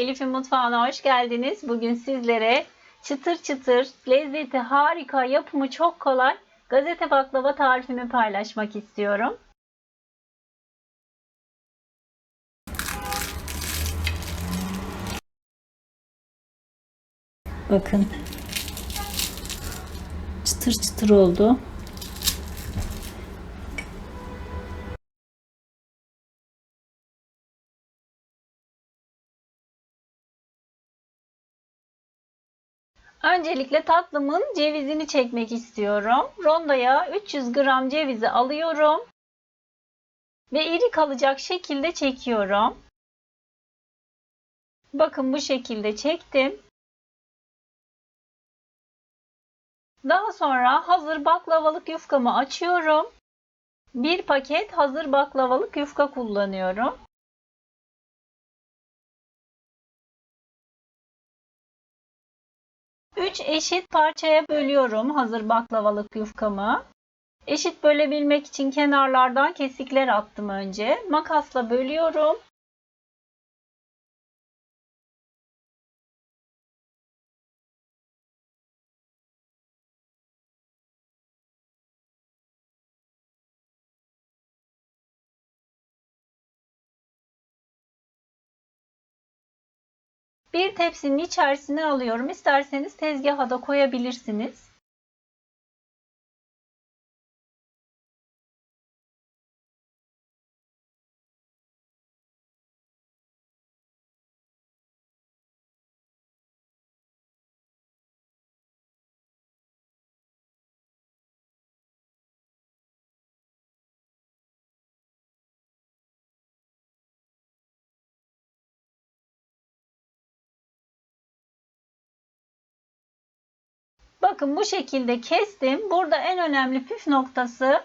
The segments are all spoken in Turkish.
Elif'in mutfağına hoş geldiniz. Bugün sizlere çıtır çıtır, lezzeti harika, yapımı çok kolay gazete baklava tarifimi paylaşmak istiyorum. Bakın. Çıtır çıtır oldu. Öncelikle tatlımın cevizini çekmek istiyorum. Rondoya 300 gram cevizi alıyorum. Ve iri kalacak şekilde çekiyorum. Bakın bu şekilde çektim. Daha sonra hazır baklavalık yufkamı açıyorum. Bir paket hazır baklavalık yufka kullanıyorum. 3 eşit parçaya bölüyorum hazır baklavalık yufkamı. Eşit bölebilmek için kenarlardan kesikler attım önce. Makasla bölüyorum. Bir tepsinin içerisine alıyorum. İsterseniz tezgaha da koyabilirsiniz. Bakın bu şekilde kestim. Burada en önemli püf noktası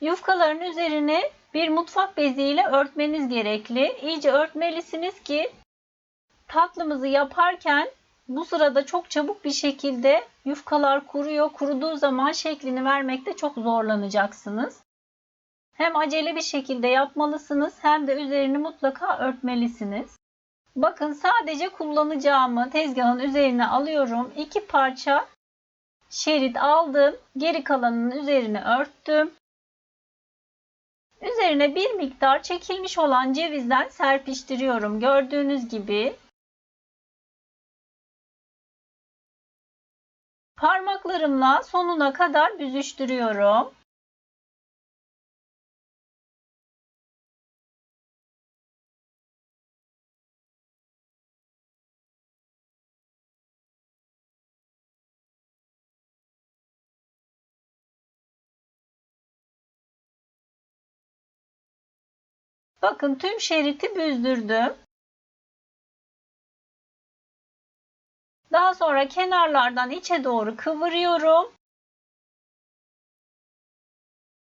yufkaların üzerine bir mutfak beziyle örtmeniz gerekli. İyice örtmelisiniz ki tatlımızı yaparken bu sırada çok çabuk bir şekilde yufkalar kuruyor. Kuruduğu zaman şeklini vermekte çok zorlanacaksınız. Hem acele bir şekilde yapmalısınız hem de üzerini mutlaka örtmelisiniz. Bakın sadece kullanacağımı tezgahın üzerine alıyorum. İki parça şerit aldım. Geri kalanının üzerine örttüm. Üzerine bir miktar çekilmiş olan cevizden serpiştiriyorum. Gördüğünüz gibi. Parmaklarımla sonuna kadar büzüştürüyorum. Bakın tüm şeriti büzdürdüm. Daha sonra kenarlardan içe doğru kıvırıyorum.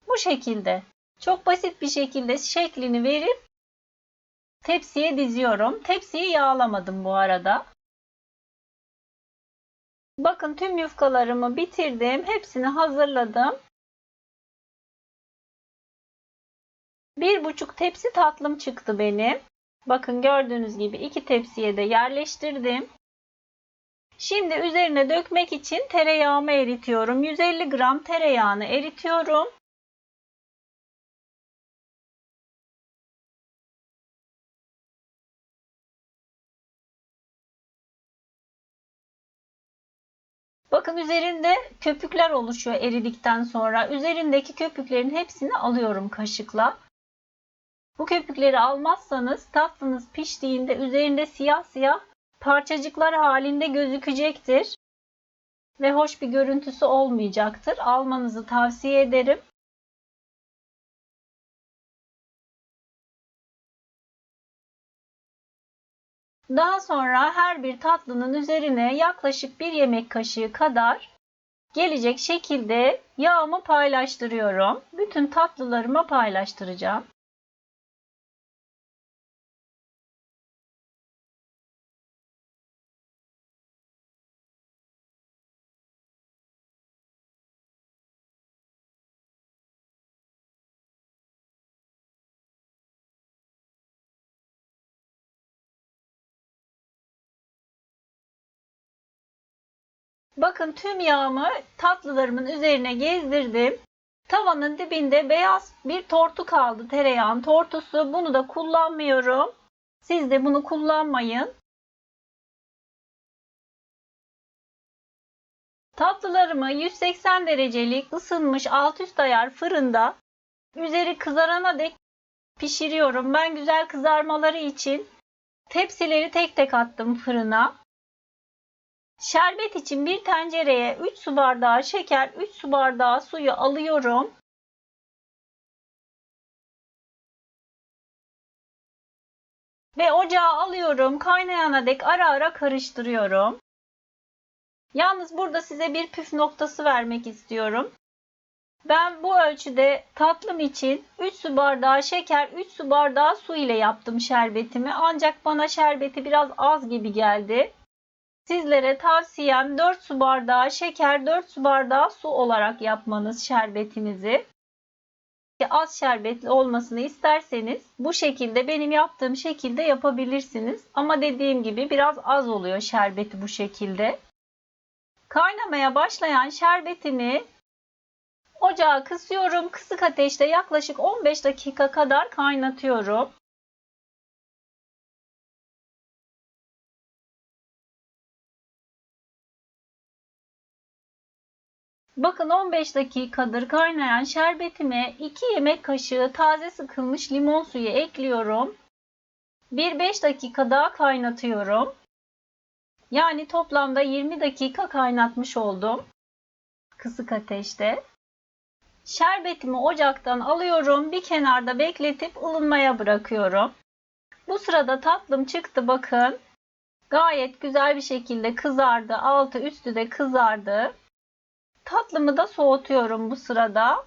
Bu şekilde. Çok basit bir şekilde şeklini verip tepsiye diziyorum. Tepsiyi yağlamadım bu arada. Bakın tüm yufkalarımı bitirdim. Hepsini hazırladım. Bir buçuk tepsi tatlım çıktı benim. Bakın gördüğünüz gibi iki tepsiye de yerleştirdim. Şimdi üzerine dökmek için tereyağımı eritiyorum. 150 gram tereyağını eritiyorum. Bakın üzerinde köpükler oluşuyor eridikten sonra. Üzerindeki köpüklerin hepsini alıyorum kaşıkla. Bu köpükleri almazsanız tatlınız piştiğinde üzerinde siyah siyah parçacıklar halinde gözükecektir. Ve hoş bir görüntüsü olmayacaktır. Almanızı tavsiye ederim. Daha sonra her bir tatlının üzerine yaklaşık bir yemek kaşığı kadar gelecek şekilde yağımı paylaştırıyorum. Bütün tatlılarıma paylaştıracağım. Bakın tüm yağımı tatlılarımın üzerine gezdirdim. Tavanın dibinde beyaz bir tortu kaldı tereyağın tortusu. Bunu da kullanmıyorum. Siz de bunu kullanmayın. Tatlılarımı 180 derecelik ısınmış alt üst ayar fırında üzeri kızarana dek pişiriyorum. Ben güzel kızarmaları için tepsileri tek tek attım fırına. Şerbet için bir tencereye 3 su bardağı şeker, 3 su bardağı suyu alıyorum. Ve ocağa alıyorum. Kaynayana dek ara ara karıştırıyorum. Yalnız burada size bir püf noktası vermek istiyorum. Ben bu ölçüde tatlım için 3 su bardağı şeker, 3 su bardağı su ile yaptım şerbetimi. Ancak bana şerbeti biraz az gibi geldi. Sizlere tavsiyem 4 su bardağı şeker, 4 su bardağı su olarak yapmanız şerbetinizi. Az şerbetli olmasını isterseniz bu şekilde benim yaptığım şekilde yapabilirsiniz. Ama dediğim gibi biraz az oluyor şerbeti bu şekilde. Kaynamaya başlayan şerbetimi ocağa kısıyorum. Kısık ateşte yaklaşık 15 dakika kadar kaynatıyorum. Bakın 15 dakikadır kaynayan şerbetime 2 yemek kaşığı taze sıkılmış limon suyu ekliyorum. 1-5 dakika daha kaynatıyorum. Yani toplamda 20 dakika kaynatmış oldum. Kısık ateşte. Şerbetimi ocaktan alıyorum. Bir kenarda bekletip ılınmaya bırakıyorum. Bu sırada tatlım çıktı bakın. Gayet güzel bir şekilde kızardı. Altı üstü de kızardı. Tatlımı da soğutuyorum bu sırada.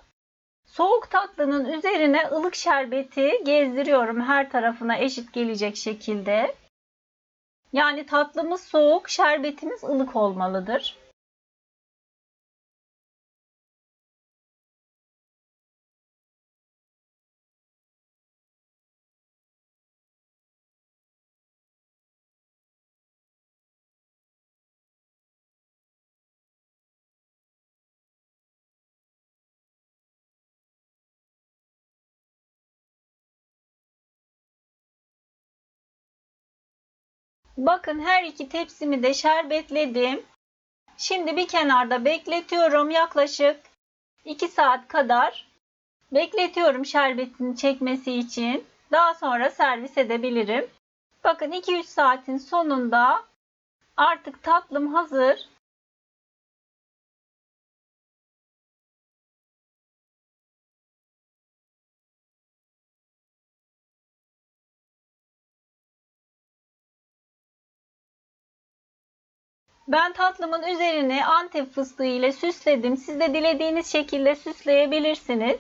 Soğuk tatlının üzerine ılık şerbeti gezdiriyorum her tarafına eşit gelecek şekilde. Yani tatlımız soğuk, şerbetimiz ılık olmalıdır. Bakın her iki tepsimi de şerbetledim. Şimdi bir kenarda bekletiyorum yaklaşık 2 saat kadar. Bekletiyorum şerbetini çekmesi için. Daha sonra servis edebilirim. Bakın 2-3 saatin sonunda artık tatlım hazır. Ben tatlımın üzerini antep fıstığı ile süsledim. Siz de dilediğiniz şekilde süsleyebilirsiniz.